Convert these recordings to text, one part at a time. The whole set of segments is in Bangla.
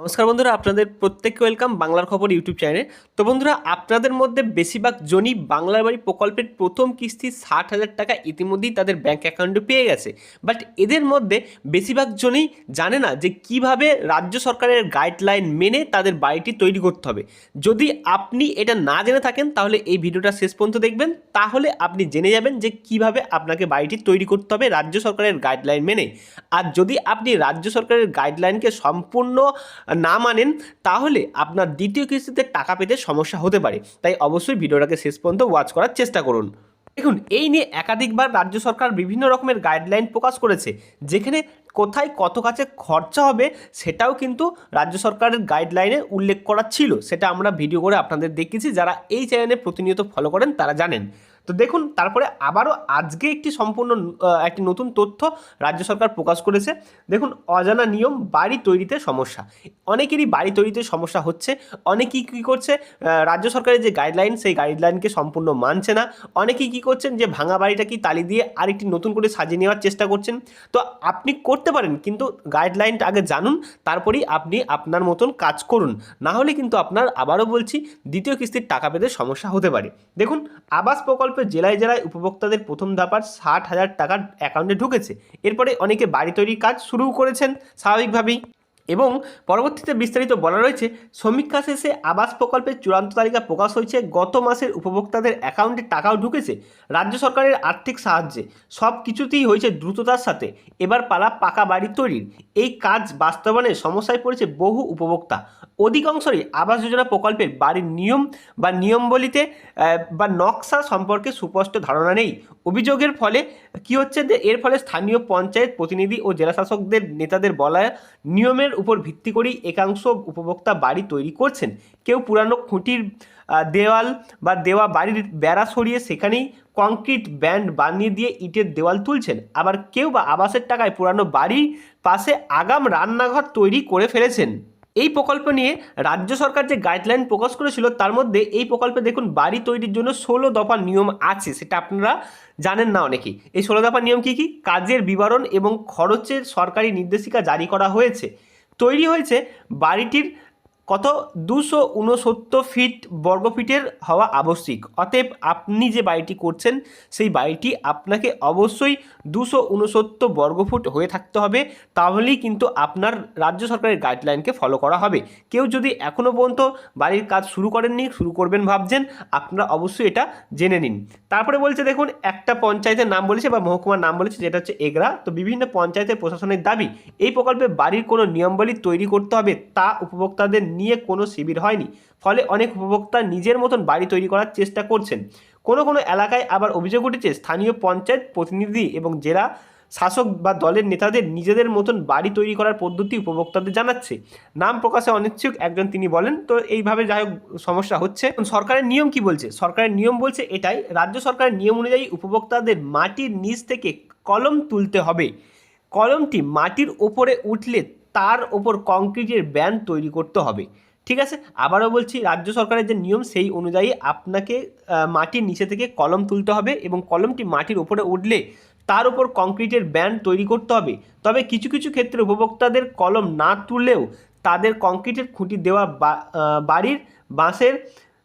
নমস্কার বন্ধুরা, আপনাদের প্রত্যেককে ওয়েলকাম বাংলার খবর ইউটিউব চ্যানেলে তো বন্ধুরা, আপনাদের মধ্যে বেশিরভাগ জনই বাংলার বাড়ি প্রকল্পের প্রথম কিস্তি ষাট হাজার টাকা ইতিমধ্যেই তাদের ব্যাঙ্ক অ্যাকাউন্টে পেয়ে গেছে। বাট এদের মধ্যে বেশিরভাগ জনই জানে না যে কীভাবে রাজ্য সরকারের গাইডলাইন মেনে তাদের বাড়িটি তৈরি করতে হবে। যদি আপনি এটা না জেনে থাকেন, তাহলে এই ভিডিওটা শেষ পর্যন্ত দেখবেন। তাহলে আপনি জেনে যাবেন যে কীভাবে আপনাকে বাড়িটি তৈরি করতে হবে রাজ্য সরকারের গাইডলাইন মেনে। আর যদি আপনি রাজ্য সরকারের গাইডলাইনকে সম্পূর্ণ না মানেন, তাহলে আপনার দ্বিতীয় কিস্তিতে টাকা পেতে সমস্যা হতে পারে। তাই অবশ্যই ভিডিওটাকে শেষ পর্যন্ত ওয়াচ করার চেষ্টা করুন। দেখুন, এই নিয়ে একাধিকবার রাজ্য সরকার বিভিন্ন রকমের গাইডলাইন প্রকাশ করেছে, যেখানে কোথায় কত কাছে খরচা হবে সেটাও কিন্তু রাজ্য সরকারের গাইডলাইনে উল্লেখ করা ছিল। সেটা আমরা ভিডিও করে আপনাদের দেখিয়েছি, যারা এই চ্যানেলে প্রতিনিয়ত ফলো করেন, তারা জানেন। তো দেখুন, তারপরে আবারও আজকে একটি সম্পূর্ণ একটি নতুন তথ্য রাজ্য সরকার প্রকাশ করেছে। দেখুন, অজানা নিয়ম বাড়ি তৈরিতে সমস্যা। অনেকেরই বাড়ি তৈরিতে সমস্যা হচ্ছে, অনেকেই কী করছে রাজ্য সরকারের যে গাইডলাইন সেই গাইডলাইনকে সম্পূর্ণ মানছে না। অনেকেই কী করছেন যে, ভাঙা বাড়িটা কি তালি দিয়ে আরেকটি নতুন করে সাজিয়ে নেওয়ার চেষ্টা করছেন। তো আপনি করতে পারেন, কিন্তু গাইডলাইনটা আগে জানুন, তারপরেই আপনি আপনার মতন কাজ করুন। না হলে কিন্তু আপনার, আবারও বলছি, দ্বিতীয় কিস্তির টাকা পেতে সমস্যা হতে পারে। দেখুন, আবাস প্রকল্পে জেলায় জেলায় উপভোক্তাদের প্রথম ধাপার ষাট হাজার টাকার অ্যাকাউন্টে ঢুকেছে। এরপরে অনেকে বাড়ি তৈরির কাজ শুরু করেছেন, স্বাভাবিকভাবেই। এবং পরবর্তীতে বিস্তারিত বলা রয়েছে সমীক্ষা শেষে আবাস প্রকল্পের চূড়ান্ত তালিকা প্রকাশ হয়েছে। গত মাসের উপভোক্তাদের অ্যাকাউন্টে টাকাও ঢুকেছে রাজ্য সরকারের আর্থিক সাহায্যে। সব কিছুতেই হয়েছে দ্রুততার সাথে। এবার পালা পাকা বাড়ি তৈরির এই কাজ বাস্তবায়নে সমস্যায় পড়েছে বহু উপভোক্তা। অধিকাংশই আবাস যোজনা প্রকল্পের বাড়ির নিয়ম বা নিয়মবলিতে বা নকশা সম্পর্কে সুস্পষ্ট ধারণা নেই। অভিযোগের ফলে কি হচ্ছে যে, এর ফলে স্থানীয় পঞ্চায়েত প্রতিনিধি ও জেলাশাসকদের নেতাদের বলা নিয়মের উপর ভিত্তি করেই একাংশ উপভোক্তা বাড়ি তৈরি করছেন। কেউ পুরানো খুঁটির দেওয়াল বা দেওয়া বাড়ির বেড়া সরিয়ে সেখানেই কংক্রিট ব্যান্ড বানিয়ে দিয়ে ইটের দেওয়াল তুলছেন। আবার কেউ বা আবাসের টাকায় পুরানো বাড়ির পাশে আগাম রান্নাঘর তৈরি করে ফেলেছেন। এই প্রকল্প নিয়ে রাজ্য সরকার যে গাইডলাইন প্রকাশ করেছিল, তার মধ্যে এই প্রকল্পে দেখুন, বাড়ি তৈরির জন্য ষোলো দফা নিয়ম আছে, সেটা আপনারা জানেন না অনেকেই। এই ষোলো দফা নিয়ম কী কী? কাজের বিবরণ এবং খরচের সরকারি নির্দেশিকা জারি করা হয়েছে। তৈরি হয়েছে বাড়িটির কত? দুশো উনসত্তর ফিট বর্গফিটের হওয়া আবশ্যিক। অতএব আপনি যে বাড়িটি করছেন, সেই বাড়িটি আপনাকে অবশ্যই দুশো উনসত্তর বর্গফুট হয়ে থাকতে হবে। তাহলেই কিন্তু আপনার রাজ্য সরকারের গাইডলাইনকে ফলো করা হবে। কেউ যদি এখনও পর্যন্ত বাড়ির কাজ শুরু করেননি, শুরু করবেন ভাবছেন, আপনারা অবশ্যই এটা জেনে নিন। তারপরে বলছে, দেখুন, একটা পঞ্চায়েতের নাম বলেছে বা মহকুমার নাম বলেছে, যেটা হচ্ছে এগরা। তো বিভিন্ন পঞ্চায়েতের প্রশাসনের দাবি, এই প্রকল্পে বাড়ির কোনো নিয়মাবলী তৈরি করতে হবে তা উপভোক্তাদের নিয়ে কোনো শিবির হয়নি। ফলে অনেক উপভোক্তা নিজের মতন বাড়ি তৈরি করার চেষ্টা করছেন। কোনো কোনো এলাকায় আবার অভিযোগ উঠেছে, স্থানীয় পঞ্চায়েত প্রতিনিধি এবং জেলা শাসক বা দলের নেতাদের নিজেদের মতন বাড়ি তৈরি করার পদ্ধতি উপভোক্তাদের জানাচ্ছে। নাম প্রকাশে অনিচ্ছুক একজন তিনি বলেন, তো এইভাবে যাই হোক, সমস্যা হচ্ছে। সরকারের নিয়ম কি বলছে? সরকারের নিয়ম বলছে এটাই, রাজ্য সরকারের নিয়ম অনুযায়ী উপভোক্তাদের মাটির নিচ থেকে কলম তুলতে হবে। কলমটি মাটির ওপরে উঠলে তার ওপর কংক্রিটের ব্যান্ড তৈরি করতে হবে। ঠিক আছে? আবারও বলছি, রাজ্য সরকারের যে নিয়ম, সেই অনুযায়ী আপনাকে মাটির নিচে থেকে কলম তুলতে হবে এবং কলমটি মাটির ওপরে উঠলে তার উপর কংক্রিটের ব্যান্ড তৈরি করতে হবে। তবে কিছু কিছু ক্ষেত্রে উপভোক্তাদের কলম না তুললেও তাদের কংক্রিটের খুঁটি দেওয়া বাড়ির বাঁশের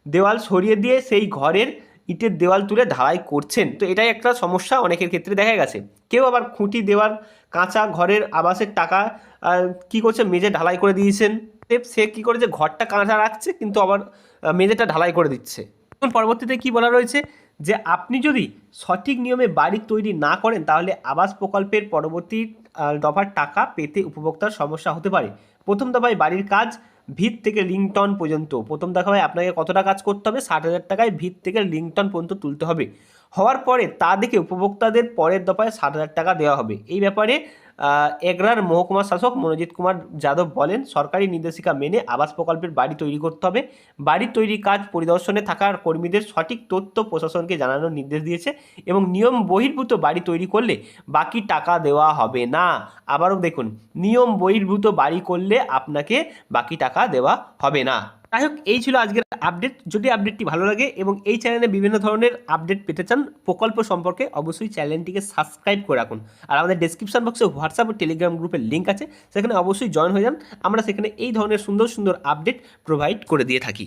দেওয়াল সরিয়ে দিয়ে সেই ঘরের ইটের দেওয়াল তুলে ঢালাই করছেন। তো এটাই একটা সমস্যা অনেকের ক্ষেত্রে দেখা গেছে। কেউ আবার খুঁটি দেওয়ার কাঁচা ঘরের আবাসের টাকা কি করছে, মেঝে ঢালাই করে দিয়েছেন। সে- কি করেছে ঘরটা কাঁচা রাখছে, কিন্তু আবার মেঝেটা ঢালাই করে দিচ্ছে। পরবর্তীতে কি বলা রয়েছে? যে আপনি যদি সঠিক নিয়মে বাড়ি তৈরি না করেন, তাহলে আবাস প্রকল্পের পরবর্তী দফার টাকা পেতে উপভোক্তার সমস্যা হতে পারে। প্রথম দফায় বাড়ির কাজ ভিত থেকে লিংটন পর্যন্ত। প্রথম দেখা হয় আপনাকে কতটা কাজ করতে হবে? ষাট হাজার টাকায় ভিত থেকে লিংটন পর্যন্ত তুলতে হবে। হওয়ার পরে তা দেখে উপভোক্তাদের পরের দফায় ষাট হাজার টাকা দেওয়া হবে। এই ব্যাপারে এগরার মহকুমা শাসক মনোজিৎ কুমার যাদব বলেন, সরকারি নির্দেশিকা মেনে আবাস প্রকল্পের বাড়ি তৈরি করতে হবে। বাড়ি তৈরি কাজ পরিদর্শনে থাকার কর্মীদের সঠিক তথ্য প্রশাসনকে জানানোর নির্দেশ দিয়েছে এবং নিয়ম বহির্ভূত বাড়ি তৈরি করলে বাকি টাকা দেওয়া হবে না। আবারও দেখুন, নিয়ম বহির্ভূত বাড়ি করলে আপনাকে বাকি টাকা দেওয়া হবে না। যাই হোক, এই ছিল আজকের আপডেট যদি আপডেটটি ভালো লাগে এবং এই চ্যানেলে বিভিন্ন ধরনের আপডেট পেতে চান, প্রকল্প সম্পর্কে অবশ্যই চ্যানেলটিকে সাবস্ক্রাইব করে রাখুন। আর আমাদের ডেসক্রিপশন বক্সে হোয়াটসঅ্যাপ ও টেলিগ্রাম গ্রুপের লিঙ্ক আছে, সেখানে অবশ্যই জয়েন হয়ে যান। আমরা সেখানে এই ধরনের সুন্দর সুন্দর আপডেট প্রোভাইড করে দিয়ে থাকি।